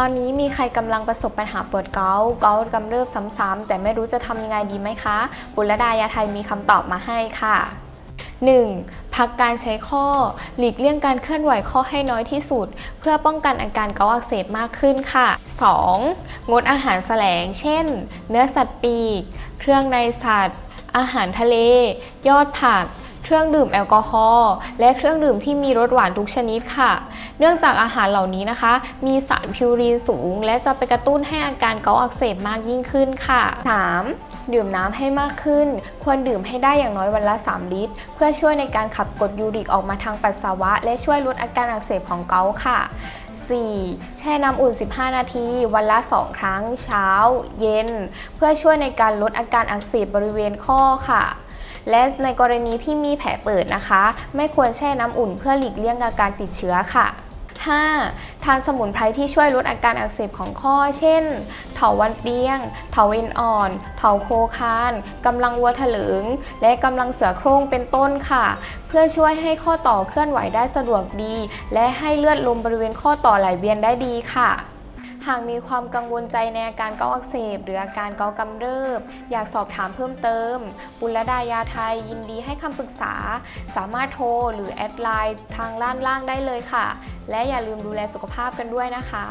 ตอนนี้มีใครกำลังประสบปัญหาปวดเกาต์เกาต์กำเริบซ้ำๆแต่ไม่รู้จะทำยังไงดีไหมคะบุรดายาไทยมีคำตอบมาให้ค่ะ 1. พักการใช้ข้อ หลีกเลี่ยงการเคลื่อนไหวข้อให้น้อยที่สุด เพื่อป้องกันอาการเกาต์อักเสบมากขึ้นค่ะ 2. งดอาหารแสลง เช่น เนื้อสัตว์ปีก เครื่องในสัตว์ อาหารทะเล ยอดผัก เครื่องดื่มแอลกอฮอล์และเครื่องดื่มที่มีรสหวานทุกชนิดค่ะ เนื่องจากอาหารเหล่านี้นะคะ มีสารพิวรีนสูง และจะไปกระตุ้นให้อาการเกาอักเสบมากยิ่งขึ้นค่ะ 3. ดื่มน้ำให้มากขึ้น ควรดื่มให้ได้อย่างน้อยวันละ 3 ลิตร เพื่อช่วยในการขับกรดยูริกออกมาทางปัสสาวะ และช่วยลดอาการอักเสบของเกาค่ะ 4. แช่น้ำอุ่น 15 นาที วันละ 2 ครั้ง เช้า เย็น เพื่อช่วยในการลดอาการอักเสบบริเวณข้อค่ะ และในกรณีที่มีแผลเปิดนะคะ ไม่ควรแช่น้ำอุ่นเพื่อหลีกเลี่ยงอาการติดเชื้อค่ะ 5. ทานสมุนไพรที่ช่วยลดอาการอักเสบของข้อ เช่น เถาวันเปียง เถาเอ็นอ่อน เถาโคคาน กำลังวัวถลึง และกำลังเสือโคร่งเป็นต้นค่ะ เพื่อช่วยให้ข้อต่อเคลื่อนไหวได้สะดวกดี และให้เลือดลมบริเวณข้อต่อไหลเวียนได้ดีค่ะ หากมีความกังวลใจในอาการเกาอักเสบ หรืออาการเกากำเริบ อยากสอบถามเพิ่มเติม บุรดายาไทยยินดีให้คำปรึกษา สามารถโทรหรือแอดไลน์ทางล่างล่างได้เลยค่ะ และอย่าลืมดูแลสุขภาพกันด้วยนะคะ